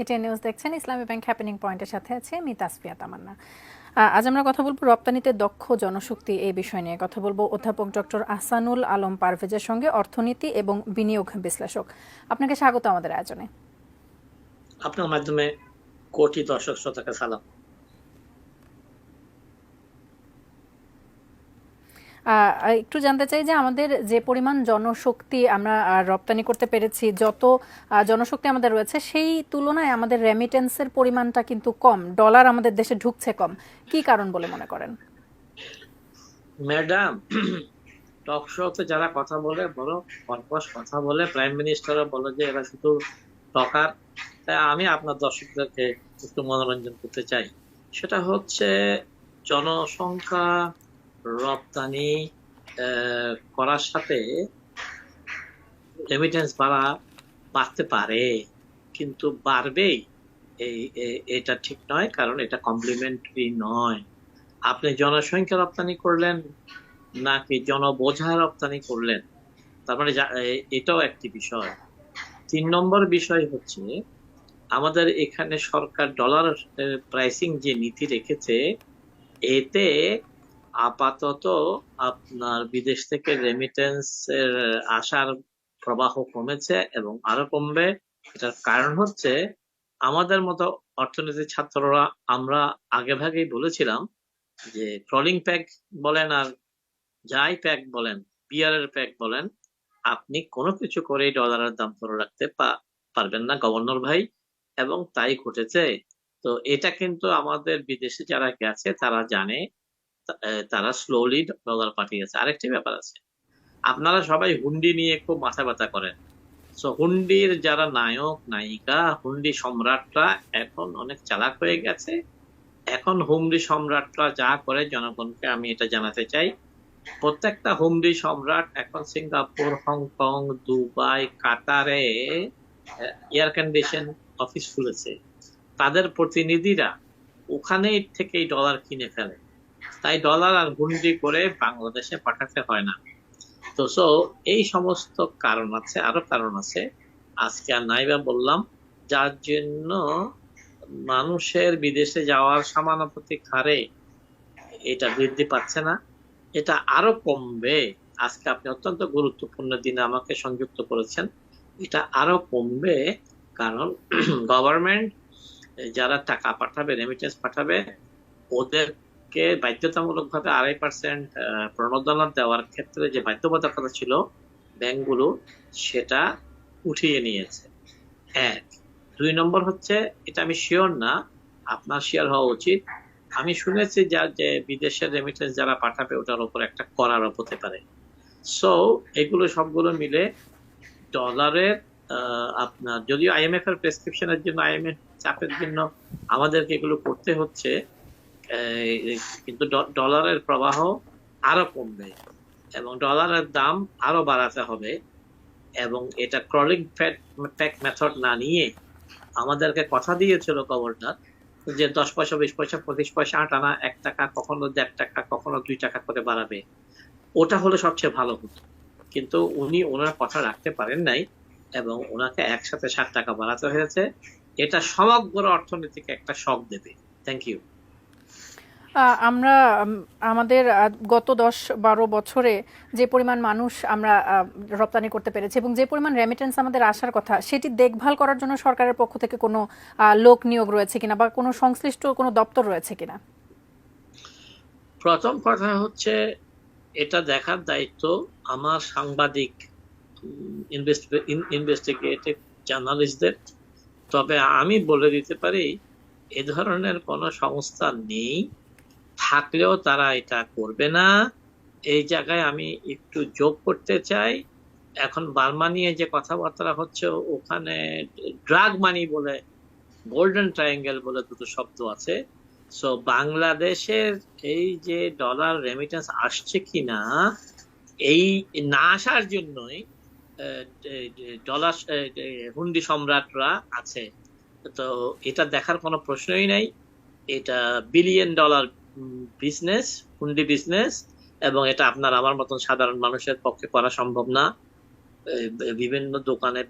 এটি নিউজ দেখছেন, ইসলামী bank happening পয়েন্টের সাথে আছে আমি তাসফিয়া তামান্না। আজ আমরা কথা বলব রপ্তানিতে দক্ষ জনশক্তি এই বিষয় নিয়ে। কথা বলব অধ্যাপক ডক্টর আহসানুল আলম পারভেজের সঙ্গে অর্থনীতি এবং বিনিয়োগ বিশ্লেষক। আপনাকে স্বাগত আমাদের আয়োজনে। আপনার মাধ্যমে কোটি দর্শক শ্রোতাকে সালাম। একটু জানতে চাই যে আমাদের যে পরিমাণ জনশক্তি আমরা রপ্তানি করতে পেরেছি, যত জনশক্তি আমাদের রয়েছে, সেই তুলনায় আমাদের রেমিটেন্সের পরিমাণটা কিন্তু কম ডলার আমাদের দেশে ঢুকছে কম। কি কারণ বলে মনে করেন? ম্যাডাম টক শোতে যারা কথা বলে, বড় কর্কশ কথা বলে প্রাইম মিনিস্টারও বলে যে এরা শুধু টকার তাই আমি আপনার দর্শকদেরকে একটু মনোরঞ্জন করতে চাই। সেটা হচ্ছে জনসংখ্যা রপ্তানি করার সাথে রেমিটেন্স বাড়া বাড়তে পারে, কিন্তু বাড়বেই। এই এটা ঠিক নয়, কারণ এটা কমপ্লিমেন্টারি নয়। আপনি জনসংখ্যা রপ্তানি করলেন, নাকি জনবোঝা রপ্তানি করলেন? তার মানে এটাও একটি বিষয়। তিন নম্বর বিষয় হচ্ছে, আমাদের এখানে সরকার ডলার প্রাইসিং যে নীতি রেখেছে, এতে আপাতত আপনার বিদেশ থেকে রেমিটেন্স এর আসার প্রবাহ কমেছে এবং আরও কমবে। এটার কারণ হচ্ছে আমাদের মতো অর্থনীতির ছাত্ররা আমরা আগে ভাগেই বলেছিলাম যে ট্রলিং প্যাক বলেন আর যাই প্যাক বলেন বিয়ারের প্যাক বলেন, আপনি কোনো কিছু করেই ডলারের দাম ধরে রাখতে পারবেন না গভর্নর ভাই এবং তাই ঘটেছে। তো এটা কিন্তু আমাদের বিদেশে যারা গেছে তারা জানে তারা স্লোলি ডলার পাঠিয়েছে। আরেকটি ব্যাপার আছে। আপনারা সবাই হুন্ডি নিয়ে খুব মাথা ব্যথা করেন। সো হুন্ডির যারা নায়ক, নায়িকা, হুন্ডি সম্রাটরা এখন অনেক চালাক হয়ে গেছে। এখন হুমরি সম্রাটরা যা করে, জনগণকে আমি এটা জানাতে চাই। প্রত্যেকটা হুমরি সম্রাট এখন সিঙ্গাপুর, হংকং, দুবাই, কাতারে এয়ার কন্ডিশন অফিস খুলেছে। তাদের প্রতিনিধিরা ওখানেই থেকেই ডলার কিনে ফেলে। তাই ডলার আর হুন্ডি করে বাংলাদেশে পাঠাতে হয় না। তো সো এই সমস্ত কারণ আছে, আরও কারণ আছে। আজকে আর নাইবা বললাম, যার জন্য মানুষের বিদেশে যাওয়ার সমানুপাতিক হারে এটা বৃদ্ধি পাচ্ছে না, এটা আরও কমবে। আজকে আপনি অত্যন্ত গুরুত্বপূর্ণ দিনে আমাকে সংযুক্ত করেছেন, এটা আরও কমবে কারণ গভর্নমেন্ট যারা টাকা পাঠাবে রেমিটেন্স পাঠাবে ওদেরকে বাধ্যতামূলকভাবে আড়াই পার্সেন্ট প্রণোদনা দেওয়ার ক্ষেত্রে যে বাধ্যবাধকতা ছিল ব্যাংকগুলো, সেটা উঠিয়ে নিয়েছে। এক। দুই নম্বর হচ্ছে, এটা আমি শিওর না, আপনার শেয়ার হওয়া উচিত। আমি শুনেছি যা, যে বিদেশের রেমিটেন্স যারা পাঠাবে, ওটার উপর একটা কর আরোপ হতে পারে। সো এগুলো সবগুলো মিলে ডলারের আপনার, যদিও আইএমএফ এর প্রেসক্রিপশনের জন্য আইএমএফ চাপের জন্য আমাদেরকে এগুলো করতে হচ্ছে কিন্তু ডলারের প্রবাহ আরও কমবে এবং ডলারের দাম আরও বাড়াতে হবে এবং এটা ক্রলিং প্যাক মেথড না নিয়ে আমাদেরকে কথা দিয়েছিল গভর্নর যে দশ পয়সা, বিশ পয়সা, পঁচিশ পয়সা, আট আনা, এক টাকা কখনো দেড় টাকা, কখনো দুই টাকা করে বাড়াবে। ওটা হলে সবচেয়ে ভালো হতো। কিন্তু উনি ওনার কথা রাখতে পারেন নাই এবং ওনাকে একসাথে ষাট টাকা বাড়াতে হয়েছে। এটা সমগ্র অর্থনীতিকে একটা শক দেবে। থ্যাংক ইউ আমরা আমাদের গত দশ বারো বছরে যে পরিমাণ মানুষ আমরা রপ্তানি করতে পেরেছি এবং যে পরিমাণ রেমিটেন্স আমাদের আসার কথা, সেটি দেখভাল করার জন্য সরকারের পক্ষ থেকে কোনো লোক নিয়োগ রয়েছে কিনা বা কোনো সংশ্লিষ্ট কোনো দপ্তর রয়েছে কিনা? প্রথম কথা হচ্ছে, এটা দেখার দায়িত্ব আমার সাংবাদিক ইনভেস্টিগেটিভ জার্নালিস্টদের তবে আমি বলে দিতে পারি, এ ধরনের কোনো সংস্থা নেই থাকলেও তারা এটা করবে না। এই জায়গায় আমি একটু যোগ করতে চাই। এখন বার্মা নিয়ে যে কথাবার্তা হচ্ছে, ওখানে ড্রাগ মানি বলে, গোল্ডেন ট্রায়াঙ্গেল বলে দুটো শব্দ আছে। সো বাংলাদেশের এই যে ডলার রেমিটেন্স আসছে কি না এই না আসার জন্যই ডলার হুন্ডি সম্রাটরা আছে। তো এটা দেখার কোনো প্রশ্নই নাই। এটা বিলিয়ন ডলার বিজনেস হুন্ডি বিজনেস এবং এটা আপনার আমার মতন সাধারণ মানুষের পক্ষে করা সম্ভব না। বিভিন্ন দোকানে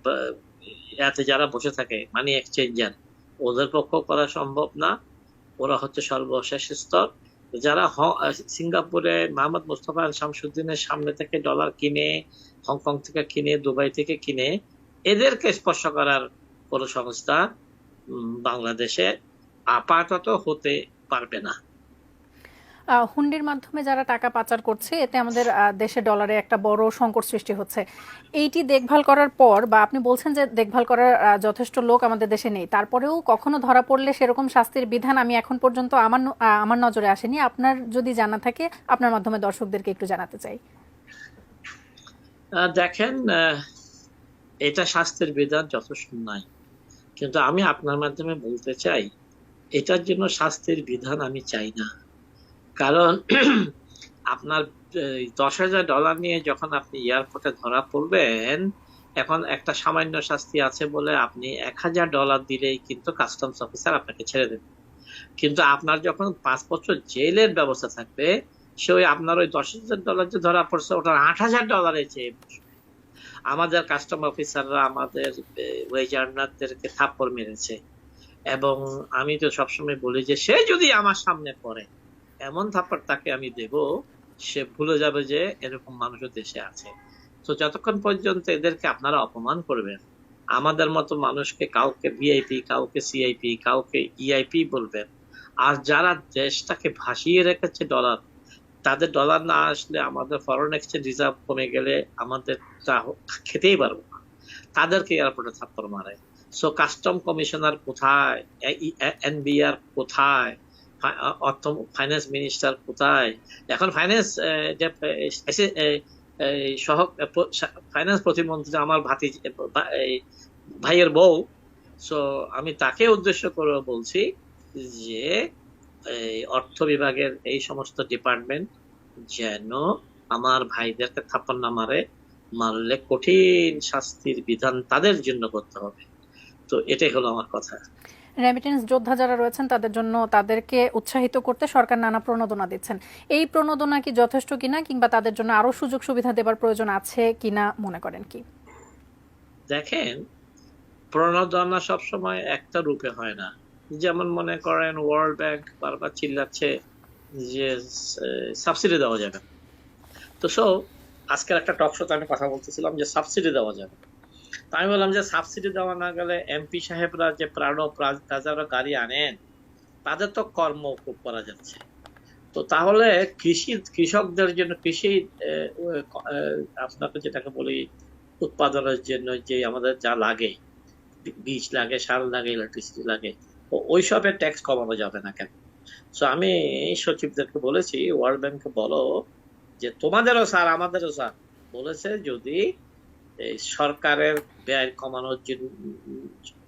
ইয়াতে যারা বসে থাকে মানি এক্সচেঞ্জার ওদের পক্ষ করা সম্ভব না। ওরা হচ্ছে সর্বশেষ স্তর। যারা সিঙ্গাপুরে মোহাম্মদ মুস্তফা শামসুদ্দিনের সামনে থেকে ডলার কিনে, হংকং থেকে কিনে, দুবাই থেকে কিনে, এদেরকে স্পর্শ করার কোনো সংস্থা বাংলাদেশে আপাতত হতে পারবে না। হুন্ডির মাধ্যমে যারা টাকা পাচার করছে, এতে আমাদের দেশে ডলারে একটা বড় সংকট সৃষ্টি হচ্ছে। এইটি দেখভাল করার পর, বা আপনি বলছেন যে দেখভাল করার যথেষ্ট লোক আমাদের দেশে নেই। তারপরেও কখনো ধরা পড়লে সেরকম শাস্তির বিধান আমি এখন পর্যন্ত আমার আমার নজরে আসেনি। আপনার যদি জানা থাকে, আপনার মাধ্যমে দর্শকদেরকে একটু জানাতে চাই। দেখেন এটা শাস্তির বিধান যথেষ্ট নাই কিন্তু আমি আপনার মাধ্যমে বলতে চাই, এটার জন্য শাস্তির বিধান আমি চাই না। কারণ আপনার দশ হাজার ডলার নিয়ে যখন আপনি এয়ারপোর্টে ধরা পড়বেন, এখন একটা সামান্য শাস্তি আছে বলে আপনি এক হাজার ডলার দিলেই কিন্তু কাস্টমস অফিসার আপনাকে ছেড়ে দেবে। কিন্তু আপনার যখন পাঁচ বছর জেলের ব্যবস্থা থাকবে, সে ওই আপনার ওই দশ হাজার ডলার যে ধরা পড়ছে, ওটার আট হাজার ডলারে চেয়ে আমাদের কাস্টম অফিসাররা আমাদের ওয়েজ আর্নারদেরকে থাপ্পড় মেরেছে। এবং আমি তো সবসময় বলি যে, সে যদি আমার সামনে পড়ে এমন থাপ্পড় তাকে আমি দেব, সে ভুলে যাবে যে এরকম মানুষও দেশে আছে। তো যতক্ষণ পর্যন্ত এদেরকে আপনারা অপমান করবেন, আমাদের মতো মানুষকে কাউকে ভিআইপি কাউকে সিআইপি কাউকে ইআইপি বলবেন, আর যারা দেশটাকে ভাসিয়ে রেখেছে ডলার তাদের ডলার না আসলে আমাদের ফরেন এক্সচেঞ্জ রিজার্ভ কমে গেলে আমাদের তা খেতেই পারব না। তাদেরকে এয়ারপোর্টে থাপ্পড় মারে। সো কাস্টম কমিশনার কোথায়? এনবিআর কোথায়? অর্থ ফাইন্যান্স মিনিস্টার কোথায়? এখন ফাইন্যান্স যে এসে- সহ ফাইন্যান্স প্রতিমন্ত্রী আমার ভাতি ভাইয়ের বউ। সো আমি তাকে উদ্দেশ্য করে বলছি যে, এই অর্থ বিভাগের এই সমস্ত ডিপার্টমেন্ট যেন আমার ভাইদেরকে থাপ্পড় না মারে, মারলে কঠিন শাস্তির বিধান তাদের জন্য করতে হবে। তো এটাই হলো আমার কথা। রেমিটেন্স যোদ্ধা যারা রয়েছেন, তাদের জন্য তাদেরকে উৎসাহিত করতে সরকার নানা প্রণোদনা দিচ্ছেন। এই প্রণোদনা কি যথেষ্ট কিনা কিংবা তাদের জন্য আরও সুযোগ সুবিধা দেবার প্রয়োজন আছে কিনা মনে করেন কি? দেখেন, প্রণোদনা সবসময় একটা রূপে হয় না। যেমন মনে করেন ওয়ার্ল্ড ব্যাংক বারবার চিল্লাচ্ছে যে সাবসিডি দেওয়া যাবে। তো সো আজকের একটা টক শোতে আমি কথা বলতেছিলাম যে সাবসিডি দেওয়া যাবে আমি বললাম যে সাবসিডি দেওয়া না গেলে এমপি সাহেবরা যে প্রাণো প্লাজারও গাড়ি আনেন, তাদের তো কর্ম করা যাচ্ছে। তো তাহলে কৃষি, কৃষকদের জন্য কৃষি আপনাকে যেটাকে বলি উৎপাদনের জন্য যে আমাদের যা লাগে, বীজ লাগে, সার লাগে ইলেকট্রিসিটি লাগে তো ওইসবের ট্যাক্স কমানো যাবে না কেন? সো আমি সচিবদেরকে বলেছি ওয়ার্ল্ড ব্যাংককে বলো যে তোমাদেরও স্যার আমাদেরও স্যার বলেছে যদি সরকারের ব্যয় কমানোর জন্য,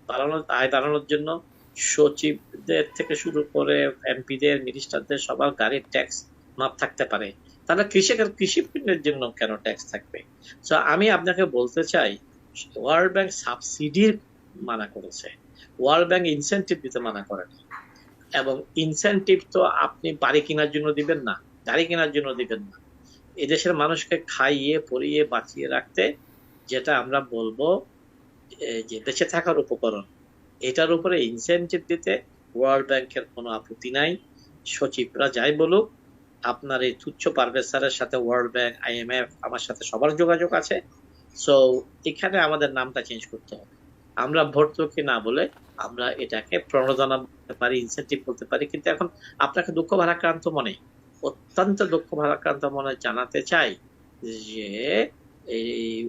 বাড়ানোর, আয় বাড়ানোর জন্য সচিবদের থেকে শুরু করে এমপিদের, মিনিস্টারদের সবার গাড়ির ট্যাক্স মাপ থাকতে পারে। তাহলে কৃষকের কৃষি পণ্যের জন্য কেন ট্যাক্স থাকবে? সো আমি আপনাকে বলতে চাই ওয়ার্ল্ড ব্যাংক সাবসিডির মানা করেছে। ওয়ার্ল্ড ব্যাংক ইনসেন্টিভ দিতে মানা করেন এবং ইনসেন্টিভ তো আপনি বাড়ি কেনার জন্য দিবেন না, গাড়ি কেনার জন্য দিবেন না। এদেশের মানুষকে খাইয়ে, পরিয়ে, বাঁচিয়ে রাখতে যেটা আমরা বলব যে বেঁচে থাকার উপকরণ। এটার উপরে ইনসেন্টিভ দিতে ওয়ার্ল্ড ব্যাংকের কোনো আপত্তি নাই। সচিবরা যাই বলুক, আপনার এই তুচ্ছ পারভেজ স্যারের সাথে ওয়ার্ল্ড ব্যাংক আইএমএফ আমার সাথে সবার যোগাযোগ আছে। সো এখানে আমাদের নামটা চেঞ্জ করতে হবে। আমরা ভর্তুকি না বলে আমরা এটাকে প্রণোদনা বলতে পারি ইনসেন্টিভ বলতে পারি, কিন্তু এখন আপনাকে দুঃখ ভারাক্রান্ত মনে, অত্যন্ত দুঃখ ভারাক্রান্ত মনে জানাতে চাই যে এই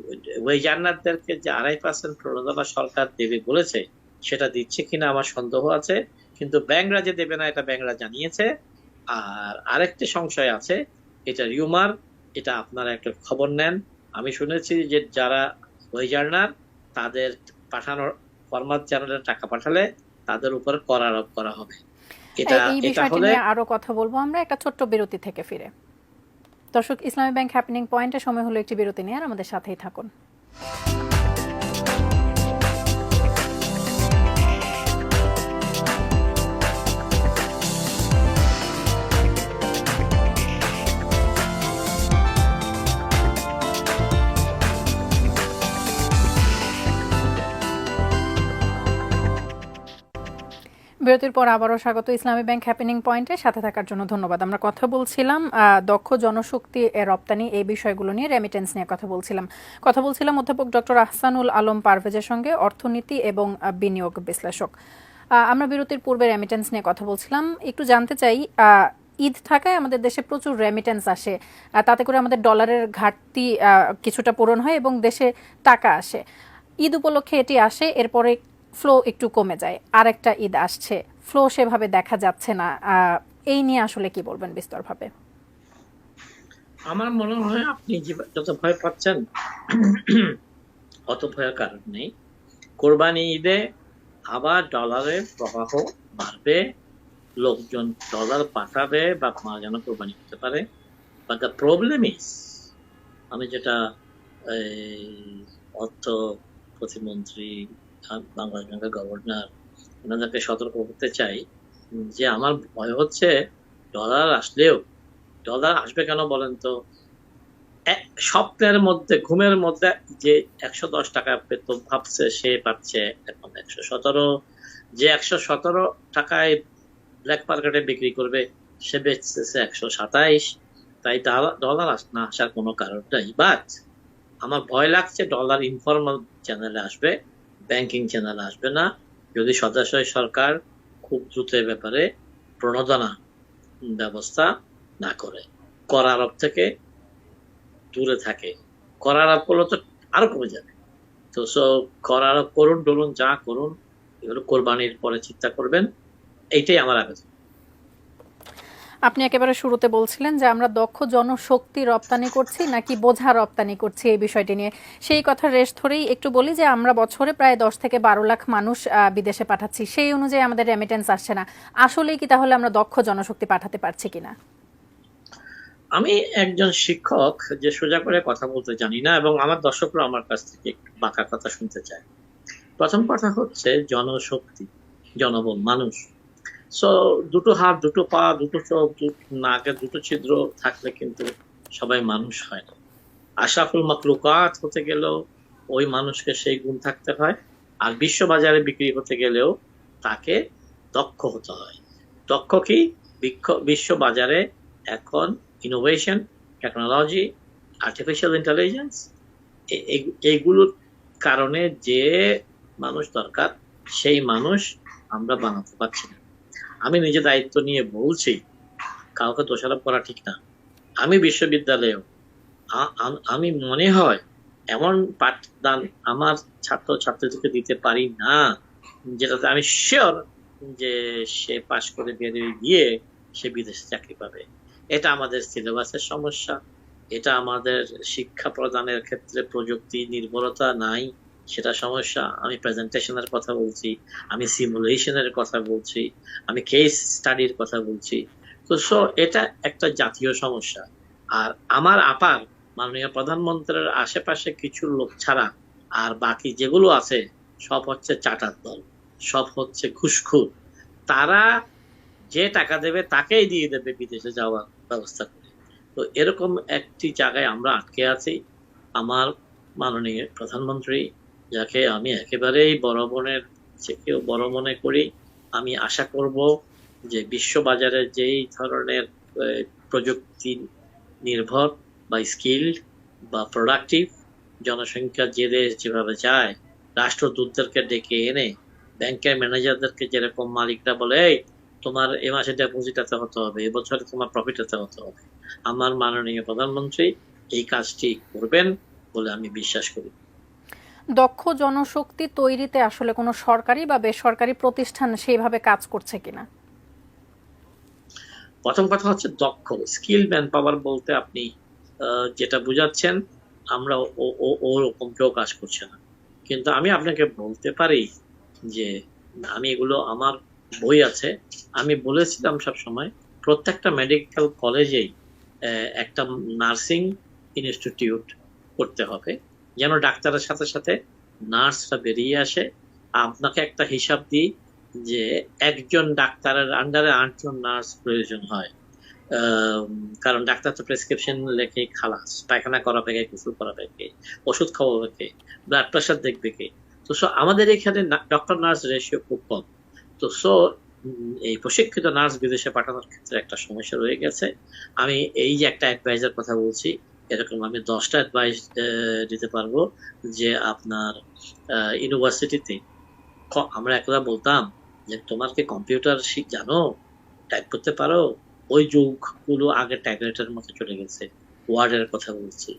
ওই জান্নাতদেরকে যে আড়াই পার্সেন্ট প্রণোদনা সরকার দেবে বলেছে সেটা দিচ্ছে কিনা আমার সন্দেহ আছে। কিন্তু ব্যাংকরা যে দেবে না এটা ব্যাংকরা জানিয়েছে। আর আরেকটি সংশয় আছে এটা রিউমার এটা আপনারা একটা খবর নেন। আমি শুনেছি যে যারা ওই জার্নার তাদের পাঠানোর ফরমাত চ্যানেলে টাকা পাঠালে তাদের উপর কর আরোপ করা হবে। এটা এটা হলে আরও কথা বলব আমরা একটা ছোট্ট বিরতি থেকে ফিরে। দর্শক ইসলামী ব্যাংক হ্যাপেনিং পয়েন্টে সময় হলো একটি বিরতি নিয়ে আর আমাদের সাথেই থাকুন। বিরতির পর আবারও স্বাগত ইসলামী ব্যাংক হ্যাপেনিং পয়েন্টে সাথে থাকার জন্য ধন্যবাদ। আমরা কথা বলছিলাম দক্ষ জনশক্তি রপ্তানি এই বিষয়গুলো নিয়ে রেমিটেন্স নিয়ে কথা বলছিলাম। কথা বলছিলাম অধ্যাপক ডক্টর আহসানুল আলম পারভেজের সঙ্গে অর্থনীতি এবং বিনিয়োগ বিশ্লেষক। আমরা বিরতির পূর্বে রেমিটেন্স নিয়ে কথা বলছিলাম। একটু জানতে চাই ঈদ থাকায় আমাদের দেশে প্রচুর রেমিটেন্স আসে তাতে করে আমাদের ডলারের ঘাটতি কিছুটা পূরণ হয় এবং দেশে টাকা আসে। ঈদ উপলক্ষে এটি আসে, এরপরে ফ্লো একটু কমে যায় আর একটা ঈদ আসছে ফ্লো সেভাবে দেখা যাচ্ছে না এই নিয়ে আসলে কি বলবেন বিস্তরভাবে? আমার মনে হয় আপনি যত ভয় পাচ্ছেন, অত ভয়ের কারণ নেই। কোরবানি ঈদে আবার ডলারের প্রবাহ বাড়বে, লোকজন ডলার পাঠাবে বা মা যেন কোরবানি করতে পারে। বাট দ্য প্রবলেম ইজ আমি যেটা অর্থ প্রতিমন্ত্রী বাংলাদেশ ব্যাংকের গভর্নর ওনাদেরকে সতর্ক করতে চাই যে আমার ভয় হচ্ছে ডলার আসলেও, ডলার আসবে কেন বলেন তো? স্বপ্নের মধ্যে, ঘুমের মধ্যে যে একশো দশ টাকা পেত ভাবছে, সে পাচ্ছে এখন একশো সতেরো। যে একশো সতেরো টাকায় ব্ল্যাক মার্কেটে বিক্রি করবে, সে বেচতেছে একশো সাতাইশ। তাই ডলা- ডলার না আসার কোনো কারণ নেই। বাট আমার ভয় লাগছে ডলার ইনফর্মাল চ্যানেলে আসবে। ব্যাংকিং চ্যানেল আসবে না। যদি সদাশয় সরকার খুব দ্রুত ব্যাপারে প্রণোদনা ব্যবস্থা না করে, কর আরব থেকে দূরে থাকে। কর আরব করলে তো আরও কমে যাবে। তো সো কর আরব করুন, ডলুন, যা করুন, এগুলো কোরবানির পরে চিন্তা করবেন। এইটাই আমার আবেদন। আপনি একেবারে শুরুতে বলছিলেন যে আমরা দক্ষ জনশক্তি রপ্তানি করছি নাকি বোঝা রপ্তানি করছি এই বিষয়টি নিয়ে। সেই কথা রেশ ধরেই একটু বলি যে আমরা বছরে প্রায় দশ থেকে বারো লাখ মানুষ বিদেশে পাঠাচ্ছি। সেই অনুযায়ী আমাদের রেমিটেন্স আসছে না। আসলেই কি তাহলে আমরা দক্ষ জনশক্তি পাঠাতে পারছি কিনা? আমি একজন শিক্ষক যে সোজা করে কথা বলতে জানি না এবং আমার দর্শকরা আমার কাছ থেকে বাঁকা কথা শুনতে চায়। প্রথম কথা হচ্ছে জনশক্তি, জনবল, মানুষ। সো দুটো হাত, দুটো পা, দুটো চোখ নাকে দুটো ছিদ্র থাকলে কিন্তু সবাই মানুষ হয় না। আশরাফুল মাকলুকাত হতে গেলেও ওই মানুষকে সেই গুণ থাকতে হয় আর বিশ্ববাজারে বিক্রি হতে গেলেও তাকে দক্ষ হতে হয়। দক্ষ কি? বিক্ষ- বিশ্ব বাজারে এখন ইনোভেশন টেকনোলজি আর্টিফিশিয়াল ইন্টেলিজেন্স এইগুলোর কারণে যে মানুষ দরকার, সেই মানুষ আমরা বানাতে পারছি না। আমি নিজে দায়িত্ব নিয়ে বলছি, কাউকে দোষারোপ করা ঠিক না। আমি বিশ্ববিদ্যালয়েও আমি মনে হয় এমন পাঠদান আমার ছাত্র ছাত্রীদেরকে দিতে পারি না, যেটাতে আমি শিওর যে সে পাশ করে বেরিয়ে গিয়ে সে বিদেশে চাকরি পাবে। এটা আমাদের সিলেবাসের সমস্যা। এটা আমাদের শিক্ষা প্রদানের ক্ষেত্রে প্রযুক্তি নির্ভরতা নাই। সেটা সমস্যা। আমি প্রেজেন্টেশনের কথা বলছি, আমি সিমুলেশনের কথা বলছি, আমি কেস স্টাডির কথা বলছি। তো সো এটা একটা জাতীয় সমস্যা। আর আমার আপার, মাননীয় প্রধানমন্ত্রীর আশেপাশে কিছু লোক ছাড়া, আর বাকি যেগুলো আছে, সব হচ্ছে চাটার দল, সব হচ্ছে ঘুষখুর। তারা যে টাকা দেবে, তাকেই দিয়ে দেবে বিদেশে যাওয়ার ব্যবস্থা করে। তো এরকম একটি জায়গায় আমরা আটকে আছি। আমার মাননীয় প্রধানমন্ত্রী যাকে আমি একেবারেই বড় বোনের থেকেও বড় মনে করি, আমি আশা করব যে বিশ্ববাজারে যেই ধরনের প্রযুক্তি নির্ভর বা স্কিল্ড বা প্রোডাক্টিভ জনসংখ্যা যে দেশ যেভাবে যায়, রাষ্ট্রদূতদেরকে ডেকে এনে, ব্যাংকের ম্যানেজারদেরকে যেরকম মালিকরা বলে, এই, তোমার এ মাসে ডেপোজিট এত হতে হবে এবছরে তোমার প্রফিট এত হতে হবে। আমার মাননীয় প্রধানমন্ত্রী এই কাজটি করবেন বলে আমি বিশ্বাস করি। দক্ষ জনশক্তি তৈরিতে আসলে কোনো সরকারি বা বেসরকারি প্রতিষ্ঠান সেইভাবে কাজ করছে কিনা? প্রথম কথা হচ্ছে দক্ষ, স্কিল ম্যান পাওয়ার বলতে আপনি যেটা বুঝাচ্ছেন, আমরা ওরকম কেউ কাজ করছে না। কিন্তু আমি আপনাকে বলতে পারি যে, আমি এগুলো আমার বই আছে। আমি বলেছিলাম সব সময় প্রত্যেকটা মেডিকেল কলেজেই একটা নার্সিং ইনস্টিটিউট করতে হবে। যেন ডাক্তারের সাথে সাথে নার্সরা বেরিয়ে আসে। আপনাকে একটা হিসাব দিই যে একজন ডাক্তারের আন্ডারে আটজন নার্স প্রয়োজন হয়। কারণ ডাক্তার তো প্রেসক্রিপশন লেখে, খালাস, পায়খানা করাবে কে গোসল করাবে কে ওষুধ খাওয়াবে কে ব্লাড প্রেশার দেখবে কে। তো সো আমাদের এখানে ডক্টর নার্স রেশিও খুব কম। তো সো এই প্রশিক্ষিত নার্স বিদেশে পাঠানোর ক্ষেত্রে একটা সমস্যা রয়ে গেছে। আমি এই যে একটা অ্যাডভাইজার কথা বলছি এরকম আমি দশটা অ্যাডভাইস দিতে পারব যে আপনার ইউনিভার্সিটিতে আমরা একদা বলতাম যে তোমার কি কম্পিউটার জানো? টাইপ করতে পারো? ওই যুগগুলো আগে টাইপরাইটারের মতো চলে গেছে। ওয়ার্ডের কথা বলছি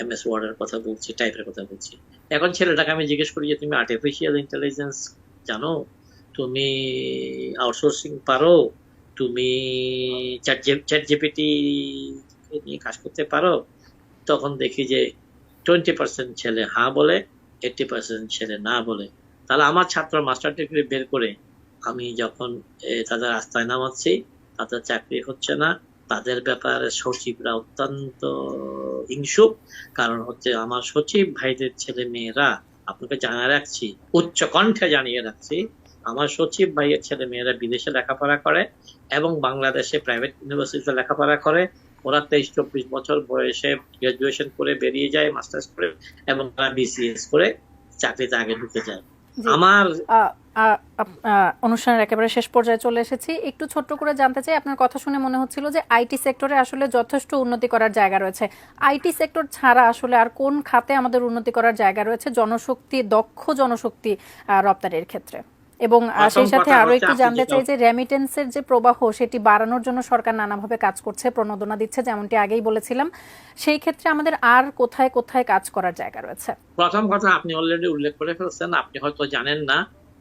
এমএস ওয়ার্ডের কথা বলছি টাইপের কথা বলছি। এখন ছেলেটাকে আমি জিজ্ঞেস করি যে, তুমি আর্টিফিশিয়াল ইন্টেলিজেন্স জানো? তুমি আউটসোর্সিং পারো? তুমি চ্যাট জিপিটি নিয়ে কাজ করতে পারো? তখন দেখি যে টোয়েন্টি পার্সেন্ট ছেলে হ্যাঁ বলে এইটটি পার্সেন্ট ছেলে না বলে। তাহলে আমার ছাত্র মাস্টার ডিগ্রি বের করে আমি যখন তাদের রাস্তায় নামাচ্ছি, তাদের চাকরি হচ্ছে না, তাদের ব্যাপারে সচিবরা অত্যন্ত হিংসুক, কারণ হচ্ছে আমার সচিব ভাইদের ছেলে মেয়েরা, আপনাকে জানিয়ে রাখছি, উচ্চ কণ্ঠে জানিয়ে রাখছি, আমার সচিব ভাইয়ের ছেলে মেয়েরা বিদেশে লেখাপড়া করে এবং বাংলাদেশে প্রাইভেট ইউনিভার্সিটিতে লেখাপড়া করে ওরা তেইশ চব্বিশ বছর বয়সে গ্রাজুয়েশন করে বেরিয়ে যায় মাস্টার্স করে এবং তারা বিসিএস করে চাকরিতে আগে ঢুকে যায়। আমার অনুষ্ঠানের একেবারে শেষ পর্যায়ে চলে এসেছি। একটু ছোট্ট করে জানতে চাই আপনার কথা শুনে মনে হচ্ছিল যে আইটি সেক্টরে আসলে যথেষ্ট উন্নতি করার জায়গা রয়েছে। আইটি সেক্টর ছাড়া আসলে আর কোন খাতে আমাদের উন্নতি করার জায়গা রয়েছে? জনশক্তি দক্ষ জনশক্তি রপ্তানির ক্ষেত্রে। এবং সেই সাথে আরও একটু জানতে চাই যে রেমিটেন্সের যে প্রবাহ সেটি বাড়ানোর জন্য সরকার নানাভাবে কাজ করছে প্রণোদনা দিচ্ছে যেমনটি আগেই বলেছিলাম। সেই ক্ষেত্রে আমাদের আর কোথায় কোথায় কাজ করার জায়গা রয়েছে? প্রথম কথা আপনি অলরেডি উল্লেখ করে ফেলছেন আপনি হয়তো জানেন না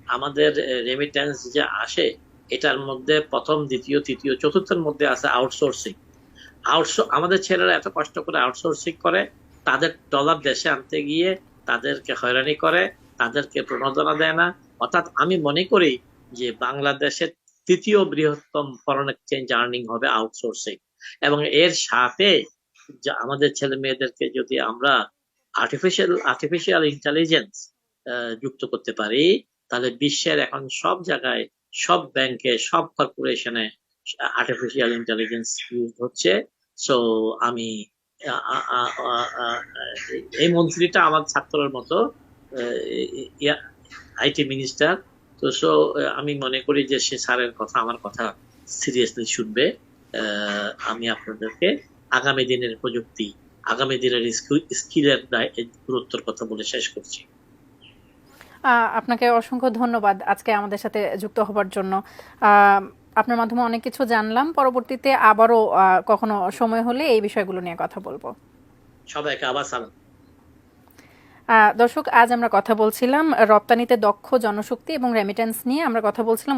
আমাদের রেমিটেন্স যে আসে এটার মধ্যে প্রথম দ্বিতীয় তৃতীয় চতুর্থের মধ্যে আছে আউটসোর্সিং আউটসো আমাদের ছেলেরা এত কষ্ট করে আউটসোর্সিং করে তাদের ডলার দেশে আনতে গিয়ে তাদেরকে হয়রানি করে তাদেরকে প্রণোদনা দেয় না অর্থাৎ আমি মনে করি যে বাংলাদেশের তৃতীয় বৃহত্তম ফরেন এক্সচেঞ্জ আর্নিং হবে আউটসোর্সিং এবং এর সাথে আমাদের ছেলে মেয়েদেরকে যদি আমরা আর্টিফিশিয়াল আর্টিফিশিয়াল ইন্টেলিজেন্স যুক্ত করতে পারি, তাহলে বিশ্বের এখন সব জায়গায় সব ব্যাংকে সব কর্পোরেশনে আর্টিফিশিয়াল ইন্টেলিজেন্স ইউজ হচ্ছে। সো আমি এই মন্ত্রীটা আমার ছাত্রের মতো আইটি মিনিস্টার। তো সো আমি মনে করি যে সে স্যারের কথা আমার কথা সিরিয়াসলি শুনবে। আমি আপনাদেরকে আগামী দিনের প্রযুক্তি আগামী দিনের স্কিলের গুরুত্বর কথা বলে শেষ করছি। আহ, আপনাকে অসংখ্য ধন্যবাদ আজকে আমাদের সাথে যুক্ত হবার জন্য। আহ, আপনার মাধ্যমে অনেক কিছু জানলাম। পরবর্তীতে আবারও কখনো সময় হলে এই বিষয়গুলো নিয়ে কথা বলব। সবাইকে আবার সালাম। দর্শক আজ আমরা কথা বলছিলাম রপ্তানিতে দক্ষ জনশক্তি এবং রেমিটেন্স নিয়ে। আমরা কথা বলছিলাম